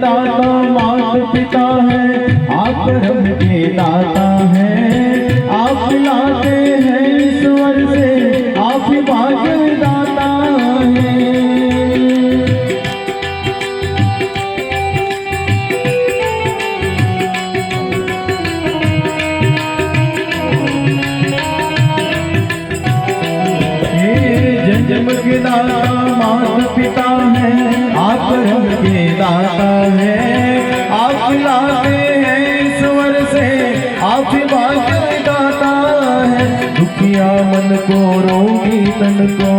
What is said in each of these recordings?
दाता माता पिता है आप धर्म के दाता है आप ही भाग्य दाता है दुखिया मन को रोगी तन को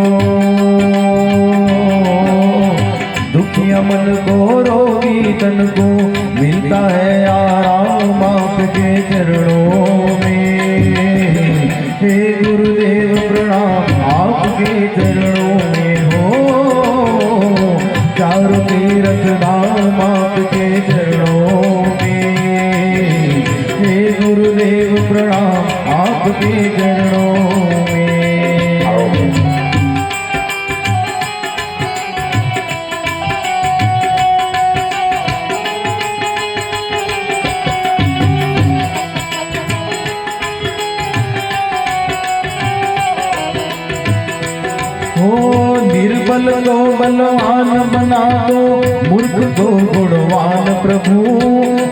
दुखिया मन को रोगी तन को मिलता है आराम आपके चरणों में हे गुरुदेव प्रणाम आपके चरणों में हो चारों तीरथ धाम आपके चरणों ಬಿಗಡೋ બલતો બલવાન બનાવો મૂર્ખ તો ગુણવાન પ્રભુ.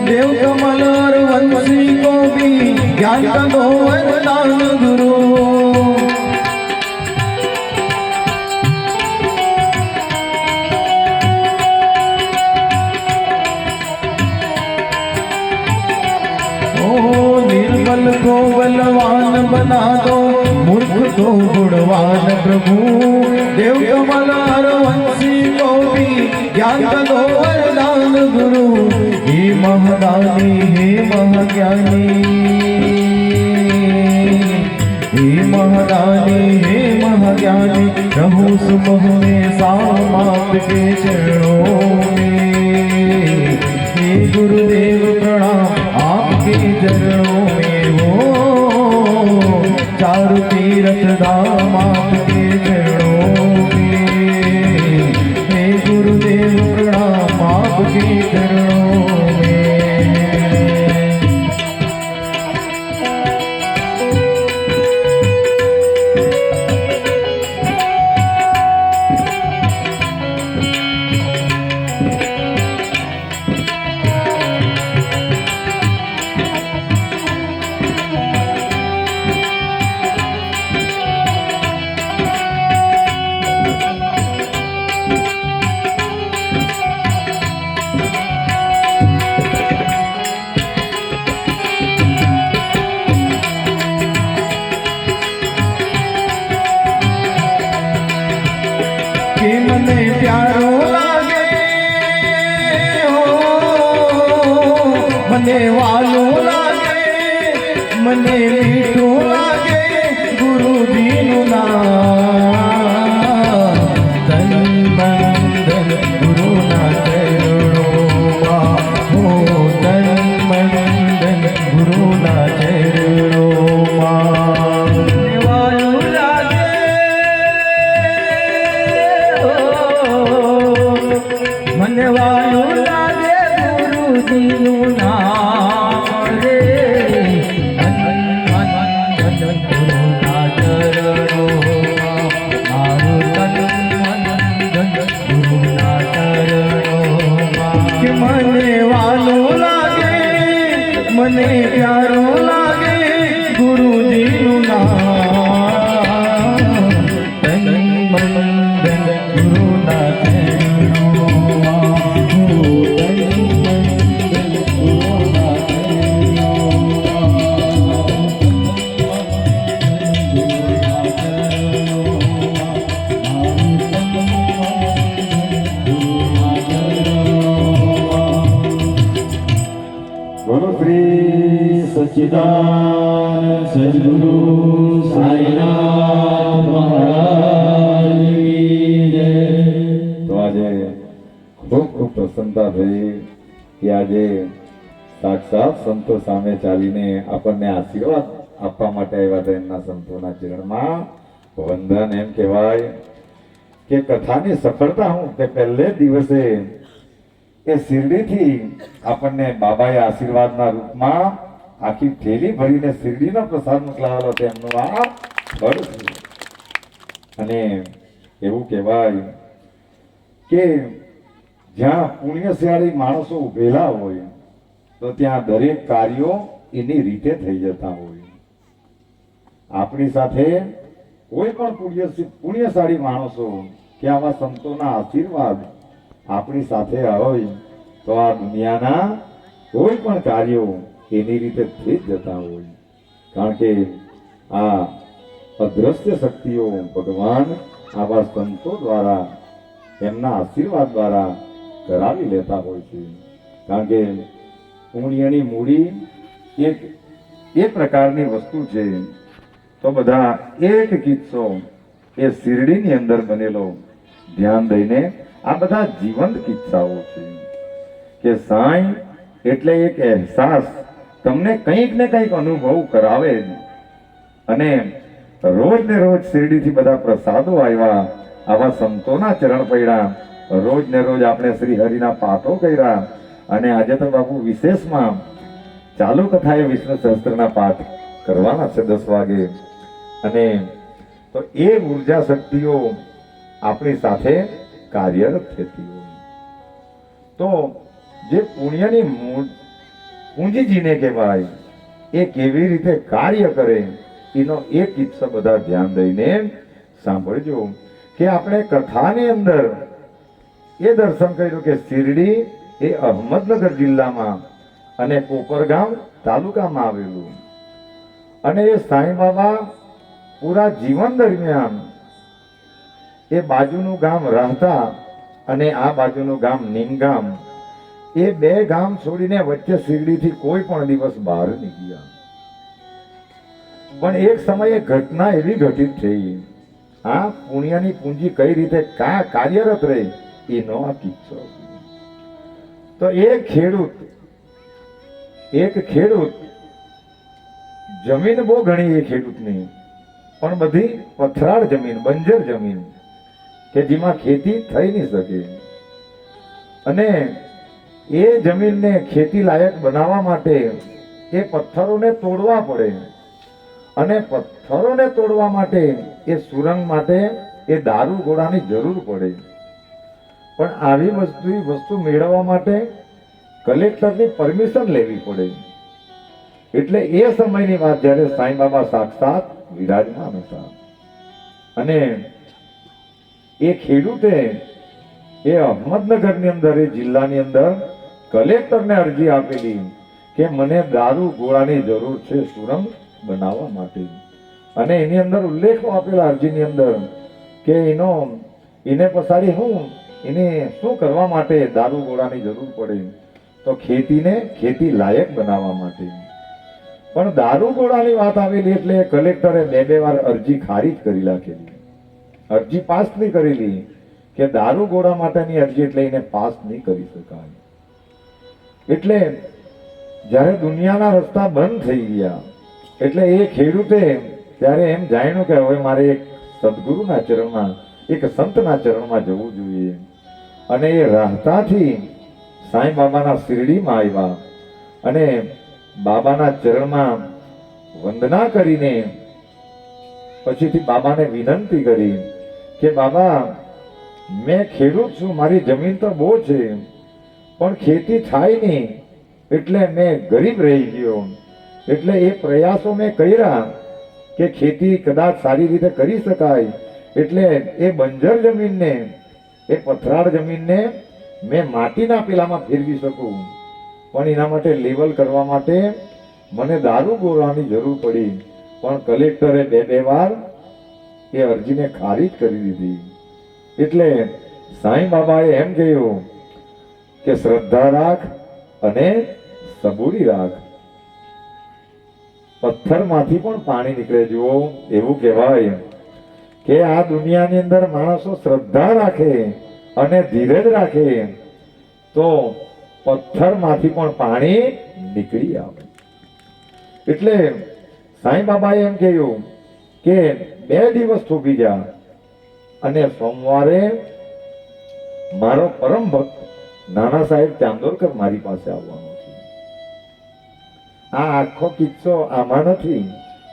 દેવ કમલર વંશી કોબી જ્ઞાન ગોવર્ધન ગુરુ. को गुणवान प्रभु। देव कमल और वंशी भी ज्ञान दो वरदान गुरु। हे महदानी, हे महज्ञानी। हे महदानी, हे महज्ञानी रहु सुमह में सामाप के चरणों में। हे गुरुदेव प्रणाम, आपके चरणों ચારુ તીરથ ધામ આપકે ચરણો હે ગુરુદેવ પ્રણામ આપકે ચરણો વાલો લાગે મને મીઠું મને વાલો લાગે મને પ્યારો લાગે સચ્ચિદાન સદગુરુ સાઈનાથ મહારાજની જય તો આજે ખૂબ ખૂબ પ્રસન્નતા થઈ કે આજે સાક્ષાત સંતો સામે ચાલીને આપણને આશીર્વાદ આપવા માટે આવ્યા હતા એમના સંતોના ચરણમાં વંદન એમ કહેવાય કે કથાની સફળતા હું કે પહેલે દિવસે એ શિરડીથી આપણને બાબાએ આશીર્વાદના રૂપમાં આખી થેલી ભરીને શિરડીનો પ્રસાદ મોકલાવેલો છે, એમનું આ ફળ અને એવું કહેવાય કે જ્યાં પુણ્યશાળી માણસો ઉભેલા હોય, તો ત્યાં દરેક કાર્યો એની રીતે થઈ જતા હોય. આપણી સાથે કોઈ પણ પુણ્ય પુણ્યશાળી માણસો કે આવા સંતોના આશીર્વાદ આપણી સાથે હોય, તો આ દુનિયાના કોઈ પણ કાર્યો એની રીતે થઈ જતા હોય. કારણ કે આ અદ્રશ્ય શક્તિઓ ભગવાન આવા સંતો દ્વારા એમના આશીર્વાદ દ્વારા કરાવી લેતા હોય છે. કારણ કે ઉણિયાની મૂડી એક, એ પ્રકારની વસ્તુ છે. તો બધા એક કિસ્સો એ શિરડીની અંદર બનેલો. ધ્યાન દઈને આ બધા જીવંત કિસ્સાઓ છે. કે સાંઈ એટલે એક અહેસાસ તમને કંઈક ને કંઈક અનુભવ કરાવે અને રોજ ને રોજ શિરડીથી બધા પ્રસાદો આવ્યા, આવા સંતોના ચરણ પડ્યા. રોજ ને રોજ આપણે શ્રી હરિના પાઠો કર્યા. અને આજે તો બાપુ વિશેષમાં ચાલુ કથાએ વિષ્ણુ સહસ્ત્રના પાઠ કરવાના છે દસ વાગે. અને તો એ ઊર્જા શક્તિઓ આપણી સાથે કાર્યરત થતી હોય. તો જે પુણ્યની મૂળ પૂંજીજીને કહેવાય. એ કેવી રીતે કાર્ય કરે, એનો એક કિસ્સો બધા ધ્યાન દઈને સાંભળજો કે આપણે કથાની અંદર એ દર્શન કર્યું કે શિરડી એ અહમદનગર જિલ્લામાં અને કોપરગામ તાલુકામાં આવેલું. અને એ સાંઈ બાબા પૂરા જીવન દરમિયાન એ બાજુનું ગામ રાહતા અને આ બાજુનું ગામ નિમગામ એ બે ગામ છોડીને વચ્ચે શિરડીથી કોઈ પણ દિવસ બહાર નહીં ગયા. પણ એક સમયે ઘટના એવી ઘટિત થઈ. આ પુણ્યની પૂંજી કઈ રીતે કા કાર્યરત રહે, એનો આ કિસ્સો. તો એ ખેડૂત, એક ખેડૂત, જમીન બહુ ઘણી એ ખેડૂતની, પણ બધી પથરાળ જમીન, બંજર જમીન, કે જેમાં ખેતી થઈ નહીં શકે. અને એ જમીનને ખેતી લાયક બનાવવા માટે એ પથ્થરોને તોડવા પડે. અને પથ્થરોને તોડવા માટે એ સુરંગ માટે એ દારૂ ગોળાની જરૂર પડે. પણ આવી વસ્તુ વસ્તુ મેળવવા માટે કલેક્ટરની પરમિશન લેવી પડે. એટલે એ સમયની વાત જ્યારે સાંઈ બાબા સાક્ષાત વિરાજમાન હતા. અને એ ખેડૂતે એ અહમદનગરની અંદર, એ જિલ્લાની અંદર કલેક્ટરને અરજી આપેલી કે મને દારૂ ગોળાની જરૂર છે સુરંગ બનાવવા માટે. અને એની અંદર ઉલ્લેખ આપેલા અરજીની અંદર કે એનો, એને પસારી હું, એને શું કરવા માટે દારૂ ગોળાની જરૂર પડે? તો ખેતીને ખેતી લાયક બનાવવા માટે. પણ દારૂ ગોળાની વાત આવેલી એટલે કલેક્ટરે બે બે વાર અરજી ખારીજ કરી નાખેલી. અરજી પાસ નહીં કરેલી કે દારૂ ગોળા માટેની અરજી એટલે એને પાસ નહીં કરી શકાય. એટલે જ્યારે દુનિયાના રસ્તા બંધ થઈ ગયા, એટલે એ ખેડૂતે ત્યારે એમ જાણ્યું કે હવે મારે એક સદગુરુના ચરણમાં, એક સંતના ચરણમાં જવું જોઈએ. અને એ રાહતાથી સાંઈ બાબાના શિરડીમાં આવ્યા અને બાબાના ચરણમાં વંદના કરીને પછીથી બાબાને વિનંતી કરી કે, બાબા, મેં ખેડૂત છું, મારી જમીન તો બહુ છે પણ ખેતી થાય નહીં, એટલે મેં ગરીબ રહી ગયો. એટલે એ પ્રયાસો મેં કર્યા કે ખેતી કદાચ સારી રીતે કરી શકાય. એટલે એ બંજર જમીનને, એ પથરાળ જમીનને મેં માટીના પેલામાં ફેરવી શકું. પણ એના માટે લેવલ કરવા માટે મને દારૂ ગોળવાની જરૂર પડી. પણ કલેક્ટરે બે બે વાર એ અરજીને ખારીજ કરી દીધી. એટલે સાંઈ બાબાએ એમ કહ્યું કે શ્રદ્ધા રાખ અને સબૂરી રાખ. પથ્થરમાંથી પણ પાણી નીકળે જુઓ, એવું કહેવાય કે આ દુનિયાની અંદર માણસો શ્રદ્ધા રાખે અને ધીરજ રાખે તો પથ્થરમાંથી પણ પાણી નીકળી આવે. એટલે સાંઈ બાબાએ એમ કહ્યું કે બે દિવસ થોભી જા અને સોમવારે મારો પરમ ભક્ત નાના સાહેબ ચાંદોરકર મારી પાસે આવવાનો છે. આ આખો કિસ્સો આમાં નથી,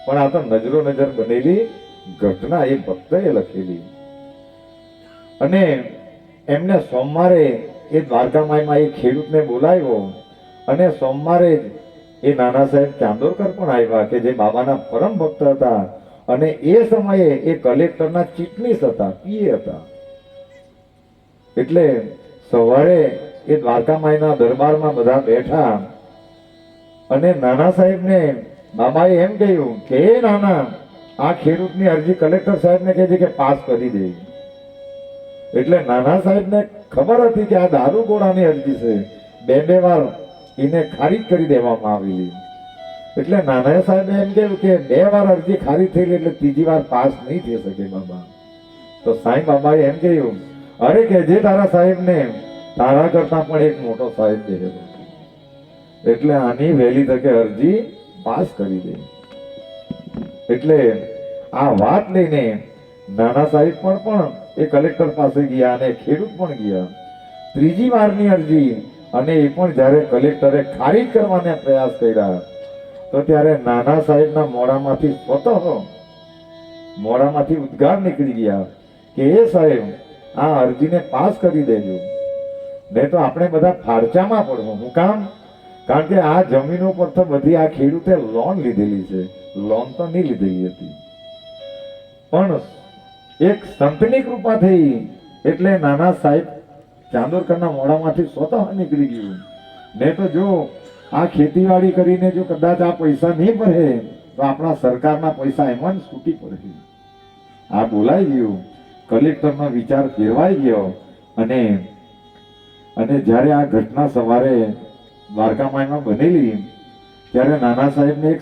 પણ આ તો નજરો નજર બનેલી ઘટના એ ભક્તએ લખેલી. અને એમને સોમવારે એ દ્વારકામાયમાં એ ખેડૂતને બોલાવ્યો, અને સોમવારે જ એ નાના સાહેબ ચાંદોરકર પણ આવ્યા કે જે બાબાના પરમ ભક્ત હતા, અને એ સમયે એ કલેક્ટરના ચીટનીસ હતા, પીએ હતા. એટલે સવારે એ દ્વારકામાઈના દરબારમાં બધા બેઠા. અને નાના સાહેબને બાબાએ એમ કહ્યું કે "એ નાના, આ ખેડૂતની અરજી કલેક્ટર સાહેબને કહે છે કે પાસ કરી દે. એટલે નાના સાહેબને ખબર હતી કે આ દારૂ ગોળાની અરજી છે. બે બે વાર એને ખારીજ કરી દેવામાં આવેલી. એટલે નાના સાહેબે એમ કહ્યું કે, બે વાર અરજી ખારીજ થયેલી એટલે ત્રીજી વાર પાસ નહીં થઈ શકે બાબા તો સાંઈ બાબાએ એમ કહ્યું, અરે કે જે તારા સાહેબને તારા કરતા પણ એક મોટો સાહેબ દેખેલો એટલે આની વહેલી તકે અરજી પાસ કરી દે. એટલે આ વાત લઈને નાના સાહેબ પણ પણ એ કલેક્ટર પાસે ગયા અને ખેડૂત પણ ગયા. ત્રીજી વારની અરજી અને એ પણ જ્યારે કલેક્ટરે ખારીજ કરવાના પ્રયાસ કર્યા, તો ત્યારે નાના સાહેબના મોઢામાંથી સ્વતઃ મોઢામાંથી ઉદ્ગાર નીકળી ગયા કે, એ સાહેબ, આ અરજીને પાસ કરી દેજો. નહીં તો આપણે બધા ફારચામાં પડવું. હું કામ? કારણ કે આ જમીનો પર તો બધી આ ખેડૂતે લોન લીધેલી છે. લોન તો નહીં લીધેલી હતી. પણ એક સંતની કૃપા થઈ એટલે નાના સાહેબ ચાંદોરકરના મોઢામાંથી સ્વતઃ નીકળી ગયું. નહીં તો જો આ ખેતીવાડી કરીને જો કદાચ આ પૈસા નહીં ભરે તો આપણા સરકારના પૈસા એમાં જ છૂટી પડે. આ બોલાઈ ગયું. કલેક્ટરનો વિચાર ફેરવાઈ ગયો અને અને જ્યારે આ ઘટના સવારે દ્વારકામાઈમાં બનેલી ત્યારે નાના સાહેબને એક